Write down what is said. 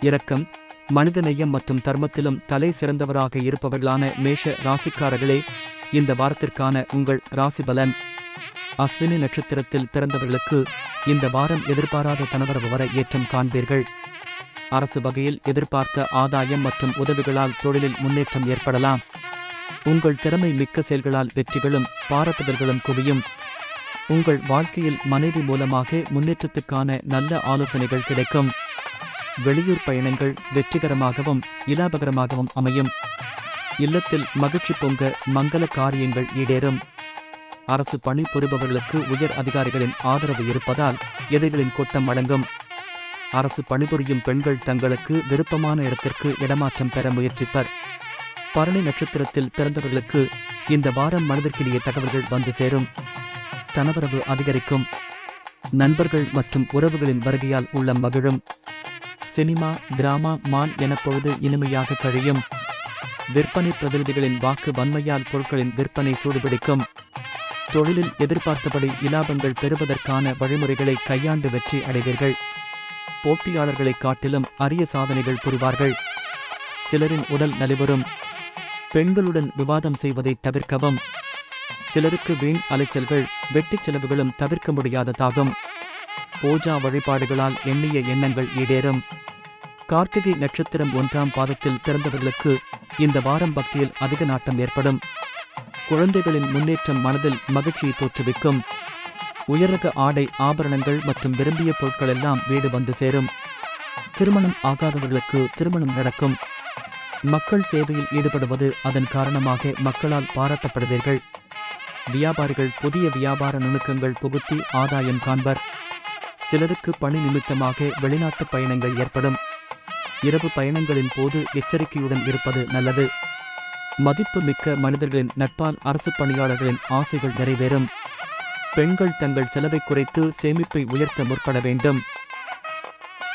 இரக்கம் மனிதநேயம் மற்றும் தர்மத்திலும் தலை சிறந்தவராக இருப்பவர்களான மேஷ ராசிக்காரர்களே இந்த வாரத்திற்கான உங்கள் ராசி பலன். அஸ்வினி நட்சத்திரத்தில் பிறந்தவர்களுக்கு இந்த வாரம் எதிர்பாராத தனவரவு வர ஏற்றம் காண்பீர்கள். அரசு வகையில் எதிர்பார்த்த ஆதாயம் மற்றும் உதவிகளால் தொழிலில் முன்னேற்றம் ஏற்படலாம். உங்கள் திறமை மிக்க செயல்களால் வெற்றிகளும் பாராட்டுதல்களும் குவியும். உங்கள் வாழ்க்கையில் மனைவி மூலமாக முன்னேற்றத்துக்கான நல்ல ஆலோசனைகள் கிடைக்கும். வெளியூர் பயணங்கள் வெற்றிகரமாகவும் இலாபகரமாகவும் அமையும். இல்லத்தில் மகிழ்ச்சி பொங்க மங்கள காரியங்கள் ஈடேறும். அரசு பணி புரிபவர்களுக்கு உயர் அதிகாரிகளின் ஆதரவு இருப்பதால் எதிரிகளின் கூட்டம் அடங்கும் அரசு பணிபுரியும் பெண்கள் தங்களுக்கு விருப்பமான இடத்திற்கு இடமாற்றம் பெற முயற்சிப்பர். பரணி நட்சத்திரத்தில் பிறந்தவர்களுக்கு இந்த வாரம் மனதிற்கிடையே தகவல்கள் வந்து சேரும். தனவரவு அதிகரிக்கும். நண்பர்கள் மற்றும் உறவுகளின் வருகையால் உள்ள மகிழும். சினிமா டிராமா மான் என பொழுது இனிமையாக கழியும். விற்பனை பிரதிநிதிகளின் வாக்கு வன்மையால் பொருட்களின் விற்பனை சூடுபிடிக்கும். தொழிலில் எதிர்பார்த்தபடி இலாபங்கள் பெறுவதற்கான வழிமுறைகளை கையாண்டு வெற்றி அடைவீர்கள். போட்டியாளர்களைக் காட்டிலும் அரிய சாதனைகள் புரிவார்கள். சிலரின் உடல் நலிவரும் பெண்களுடன் விவாதம் செய்வதை தவிர்க்கவும். சிலருக்கு வீண் அலைச்சல்கள் வெட்டிச் செலவுகளும் தவிர்க்க முடியாததாகும். பூஜா வழிபாடுகளால் எண்ணிய எண்ணங்கள் ஈடேறும். கார்த்திகை நட்சத்திரம் ஒன்றாம் பாதத்தில் பிறந்தவர்களுக்கு இந்த வாரம் பக்தியில் அதிக நாட்டம் ஏற்படும். குழந்தைகளின் முன்னேற்றம் மனதில் மகிழ்ச்சியை தோற்றுவிக்கும். உயரக ஆடை ஆபரணங்கள் மற்றும் விரும்பிய பொருட்கள் எல்லாம் வீடு வந்து சேரும். திருமணம் ஆகாதவர்களுக்கு திருமணம் நடக்கும். மக்கள் சேவையில் ஈடுபடுவது அதன் காரணமாக மக்களால் பாராட்டப்படுவீர்கள். வியாபாரிகள் புதிய வியாபார நுணுக்கங்கள் புகுத்தி ஆதாயம் காண்பர். சிலருக்கு பணி நிமித்தமாக வெளிநாட்டு பயணங்கள் ஏற்படும். இரவு பயணங்களின் போது எச்சரிக்கையுடன் இருப்பது நல்லது. மதிப்பு மிக்க மனிதர்களின் நட்பால் அரசு பணியாளர்களின் ஆசைகள் நிறைவேறும். பெண்கள் தங்கள் செலவை குறைத்து சேமிப்பை உயர்த்த முற்பட வேண்டும்.